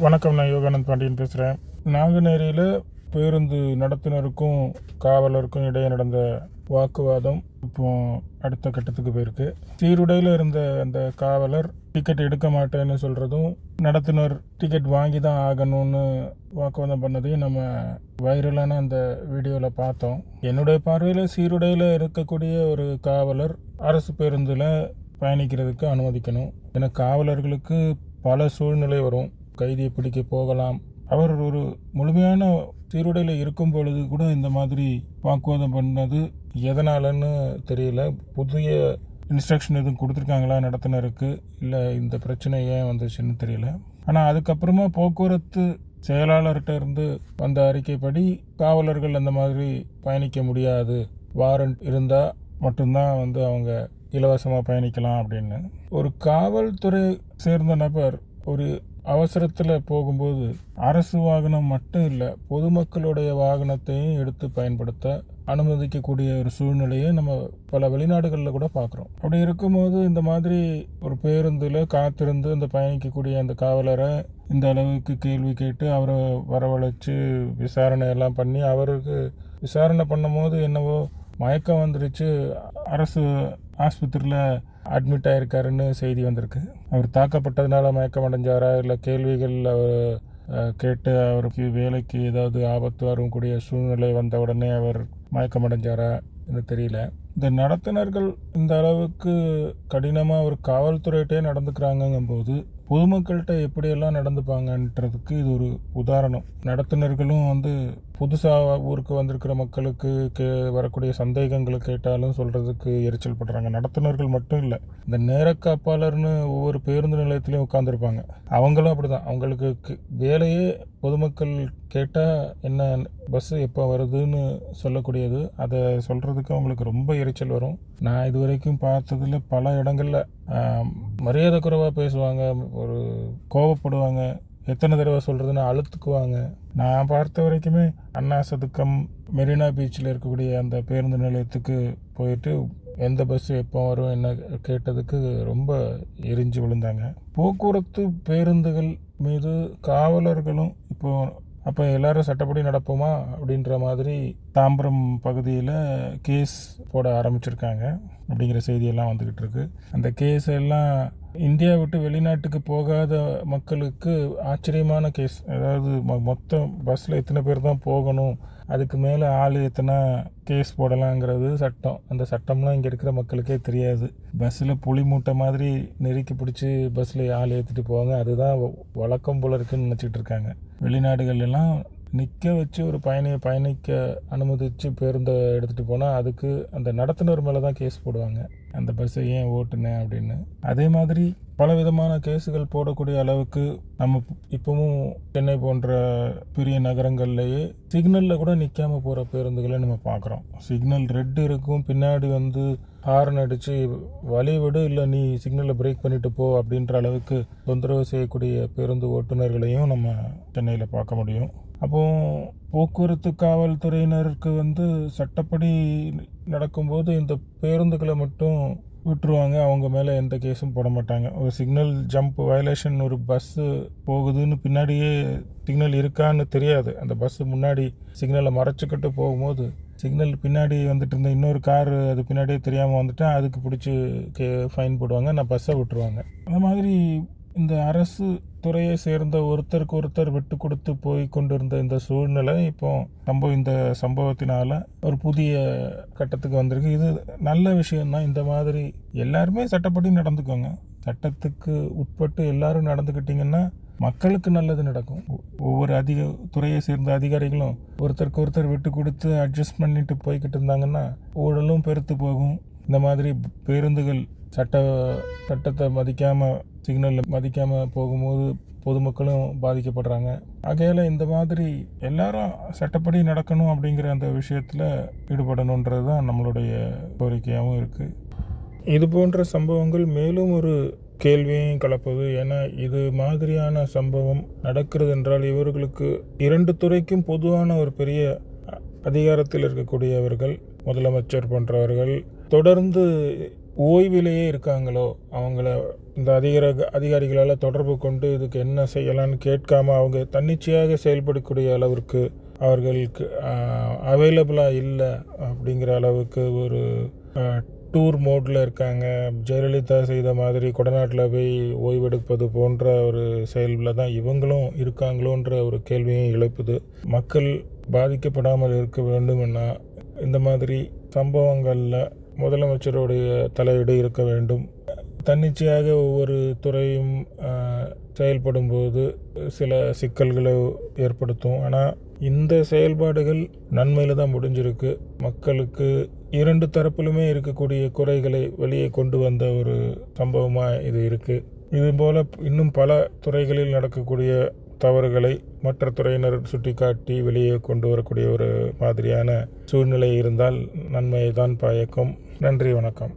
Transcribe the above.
வணக்கம் நான் யோகானந்த் பாண்டியன் பேசுகிறேன் நாங்குநேரியில் பேருந்து நடத்துனருக்கும் காவலருக்கும் இடையே நடந்த வாக்குவாதம் இப்போ அடுத்த கட்டத்துக்கு போயிருக்கு. சீருடையில் இருந்த அந்த காவலர் டிக்கெட் எடுக்க மாட்டேன்னு சொல்கிறதும் நடத்துனர் டிக்கெட் வாங்கி தான் ஆகணும்னு வாக்குவாதம் பண்ணதையும் நம்ம வைரலான அந்த வீடியோவில் பார்த்தோம். என்னுடைய பார்வையில் சீருடையில் இருக்கக்கூடிய ஒரு காவலர் அரசு பேருந்தில் பயணிக்கிறதுக்கு அனுமதிக்கணும். ஏன்னா காவலர்களுக்கு பல சூழ்நிலை வரும். கைதியை பிடிக்க போகலாம். அவர் ஒரு முழுமையான சீருடையில் இருக்கும் பொழுது கூட இந்த மாதிரி வாக்குவாதம் பண்ணது எதனாலன்னு தெரியல. புதிய இன்ஸ்ட்ரக்ஷன் எதுவும் கொடுத்துருக்காங்களா நடத்துனருக்கு? இல்லை இந்த பிரச்சனை ஏன் வந்துச்சுன்னு தெரியல. ஆனால் அதுக்கப்புறமா போக்குவரத்து செயலாளர்கிட்ட இருந்து வந்த அறிக்கைப்படி காவலர்கள் அந்த மாதிரி பயணிக்க முடியாது. வாரண்ட் இருந்தால் மட்டும்தான் வந்து அவங்க இலவசமாக பயணிக்கலாம் அப்படின்னு. ஒரு காவல்துறை சேர்ந்த நபர் ஒரு அவசரத்தில் போகும்போது அரசு வாகனம் மட்டும் இல்லை பொதுமக்களுடைய வாகனத்தையும் எடுத்து பயன்படுத்த அனுமதிக்கக்கூடிய ஒரு சூழ்நிலையை நம்ம பல வெளிநாடுகளில் கூட பார்க்குறோம் அப்படி இருக்கும்போது இந்த மாதிரி ஒரு பேருந்தில் காத்திருந்து அந்த பயணிக்கக்கூடிய அந்த காவலரை இந்த அளவுக்கு கேள்வி கேட்டு அவரை வரவழைச்சு விசாரணை எல்லாம் பண்ணி அவருக்கு விசாரணை பண்ணும்போது என்னவோ மயக்கம் வந்துருச்சு. அரசு ஆஸ்பத்திரியில் அட்மிட் ஆகிருக்காருன்னு செய்தி வந்திருக்கு. அவர் தாக்கப்பட்டதுனால மயக்கம் அடைஞ்சாரா இல்லை கேள்விகள் அவர் கேட்டு அவருக்கு வேலைக்கு ஏதாவது ஆபத்து வரக்கூடிய சூழ்நிலை வந்த உடனே அவர் மயக்கம் அடைஞ்சாரா என்று தெரியல. இந்த நடத்துனர்கள் இந்த அளவுக்கு கடினமாக ஒரு காவல்துறையிட்டே நடந்துக்கிறாங்கங்கும்போது பொதுமக்கள்கிட்ட எப்படியெல்லாம் நடந்துப்பாங்கன்றதுக்கு இது ஒரு உதாரணம். நடத்துனர்களும் வந்து புதுசாக ஊருக்கு வந்திருக்கிற மக்களுக்கு கே வரக்கூடிய சந்தேகங்களை கேட்டாலும் சொல்கிறதுக்கு எரிச்சல் படுறாங்க. நடத்துனர்கள் மட்டும் இல்லை இந்த நேரக்காப்பாளர்னு ஒவ்வொரு பேருந்து நிலையத்திலையும் உட்காந்துருப்பாங்க அவங்களும் அப்படி தான் அவங்களுக்கு வேலையே பொதுமக்கள் கேட்டால் என்ன பஸ்ஸு எப்போ வருதுன்னு சொல்லக்கூடியது. அதை சொல்கிறதுக்கு அவங்களுக்கு ரொம்ப எரிச்சல் வரும். நான் இது வரைக்கும் பார்த்ததில் பல இடங்களில் மரியாதை குறைவாக பேசுவாங்க ஒரு கோவப்படுவாங்க. எத்தனை தடவை சொல்கிறதுன்னு அழுத்துக்குவாங்க. நான் பார்த்த வரைக்குமே அண்ணா சதுக்கம் மெரினா பீச்சில் இருக்கக்கூடிய அந்த பேருந்து நிலையத்துக்கு போயிட்டு எந்த பஸ் எப்போ வரும் என்ன கேட்டதுக்கு ரொம்ப எரிஞ்சு விழுந்தாங்க. போக்குவரத்து பேருந்துகள் மீது காவலர்களும் இப்போது அப்போ எல்லாரும் சட்டப்படி நடப்போமா அப்படின்ற மாதிரி தாம்பரம் பகுதியில் கேஸ் போட ஆரம்பிச்சிருக்காங்க அப்படிங்கிற செய்தியெல்லாம் வந்துக்கிட்டு இருக்கு. அந்த கேஸ் எல்லாம் இந்தியா விட்டு வெளிநாட்டுக்கு போகாத மக்களுக்கு ஆச்சரியமான கேஸ். அதாவது மொத்தம் பஸ்ஸில் எத்தனை பேர் தான் போகணும் அதுக்கு மேலே ஆள் எத்தனை கேஸ் போடலாங்கிறது சட்டம். அந்த சட்டம்லாம் இங்கே இருக்கிற மக்களுக்கே தெரியாது. பஸ்ஸில் புளி மூட்டை மாதிரி நெருக்கி பிடிச்சி பஸ்ஸில் ஆள் ஏற்றிட்டு போவாங்க. அதுதான் வழக்கம் போல இருக்குன்னு நினச்சிட்டு இருக்காங்க. வெளிநாடுகள் எல்லாம் நிற்க வச்சு ஒரு பயணியை பயணிக்க அனுமதித்து பேருந்தை எடுத்துகிட்டு போனால் அதுக்கு அந்த நடத்துனர் மேலே தான் கேஸ் போடுவாங்க. அந்த பஸ்ஸை ஏன் ஓட்டுனேன் அப்படின்னு. அதே மாதிரி பல விதமான கேஸுகள் போடக்கூடிய அளவுக்கு நம்ம இப்போவும் சென்னை போன்ற பெரிய நகரங்கள்லேயே சிக்னலில் கூட நிற்காம போகிற பேருந்துகளை நம்ம பார்க்குறோம் சிக்னல் ரெட் இருக்கும் பின்னாடி வந்து ஹார்ன் அடித்து வழி விடு இல்லை நீ சிக்னலை பிரேக் பண்ணிட்டு போ அப்படின்ற அளவுக்கு தொந்தரவு செய்யக்கூடிய பேருந்து ஓட்டுநர்களையும் நம்ம சென்னையில் பார்க்க முடியும். அப்போ போக்குவரத்து காவல்துறையினருக்கு வந்து சட்டப்படி நடக்கும்போது இந்த பேருந்துகளை மட்டும் விட்டுருவாங்க. அவங்க மேலே எந்த கேஸும் போட மாட்டாங்க. ஒரு சிக்னல் ஜம்ப் வயலேஷன் ஒரு பஸ்ஸு போகுதுன்னு பின்னாடியே சிக்னல் இருக்கான்னு தெரியாது. அந்த பஸ்ஸு முன்னாடி சிக்னலை மறைச்சிக்கிட்டு போகும்போது சிக்னல் பின்னாடி வந்துட்டு இருந்த இன்னொரு கார் அது பின்னாடியே தெரியாமல் வந்துட்டா அதுக்கு பிடிச்சி கே ஃபைன் போடுவாங்க. நான் பஸ்ஸை விட்டுருவாங்க. அந்த மாதிரி இந்த அரசு துறையை சேர்ந்த ஒருத்தருக்கு ஒருத்தர் விட்டு கொடுத்து போய் கொண்டிருந்த இந்த சூழ்நிலை இப்போ நம்ம இந்த சம்பவத்தினால ஒரு புதிய கட்டத்துக்கு வந்திருக்கு. இது நல்ல விஷயம்தான் இந்த மாதிரி எல்லாருமே சட்டப்படி நடந்துக்கோங்க. சட்டத்துக்கு உட்பட்டு எல்லாரும் நடந்துக்கிட்டிங்கன்னா மக்களுக்கு நல்லது நடக்கும். ஒவ்வொரு அதிக துறையை சேர்ந்த அதிகாரிகளும் ஒருத்தருக்கு ஒருத்தர் விட்டு கொடுத்து அட்ஜஸ்ட் பண்ணிட்டு போய்கிட்டு இருந்தாங்கன்னா ஊழலும் பெருத்து போகும். இந்த மாதிரி பேருந்துகள் சட்ட சட்டத்தை மதிக்காமல் சிக்னலில் மதிக்காமல் போகும்போது பொதுமக்களும் பாதிக்கப்படுறாங்க. ஆகையால் இந்த மாதிரி எல்லாரும் சட்டப்படி நடக்கணும் அப்படிங்கிற அந்த விஷயத்தில் ஈடுபடணுன்றது தான் நம்மளுடைய கோரிக்கையாகவும் இருக்குது இது போன்ற சம்பவங்கள் மேலும் ஒரு கேள்வியையும் கலப்பது. ஏன்னா இது மாதிரியான சம்பவம் நடக்கிறது என்றால் இவர்களுக்கு இரண்டு துறைக்கும் பொதுவான ஒரு பெரிய அ- அதிகாரத்தில் இருக்கக்கூடியவர்கள் முதலமைச்சர் போன்றவர்கள் தொடர்ந்து ஓய்விலேயே இருக்காங்களோ அவங்கள இந்த அதிகார அதிகாரிகளால் தொடர்பு கொண்டு இதுக்கு என்ன செய்யலாம்னு கேட்காம அவங்க தன்னிச்சையாக செயல்படக்கூடிய அளவிற்கு அவர்களுக்கு அவைலபிளாக இல்லை அப்படிங்கிற அளவுக்கு ஒரு டூர் மோடில் இருக்காங்க. ஜெயலலிதா செய்த மாதிரி கொடநாட்டில் போய் ஓய்வெடுப்பது போன்ற ஒரு செயலில் தான் இவங்களும் இருக்காங்களோன்ற ஒரு கேள்வியும் எழுப்புது. மக்கள் பாதிக்கப்படாமல் இருக்க வேண்டும்னா இந்த மாதிரி சம்பவங்களில் முதலமைச்சருடைய தலையீடு இருக்க வேண்டும். தன்னிச்சையாக ஒவ்வொரு துறையும் செயல்படும் செயல்படும்போது சில சிக்கல்களை ஏற்படுத்தும். ஆனால் இந்த செயல்பாடுகள் நன்மையில் தான் முடிஞ்சிருக்கு. மக்களுக்கு இரண்டு தரப்பிலுமே இருக்கக்கூடிய குறைகளை வெளியே கொண்டு வந்த ஒரு சம்பவமாக இது இருக்குது இதுபோல் இன்னும் பல துறைகளில் நடக்கக்கூடிய தவறுகளை மற்ற துறையினர் சுட்டிக்காட்டி வெளியே கொண்டு வரக்கூடிய ஒரு மாதிரியான சூழ்நிலை இருந்தால் நன்மையை தான் பயக்கும். நன்றி வணக்கம்.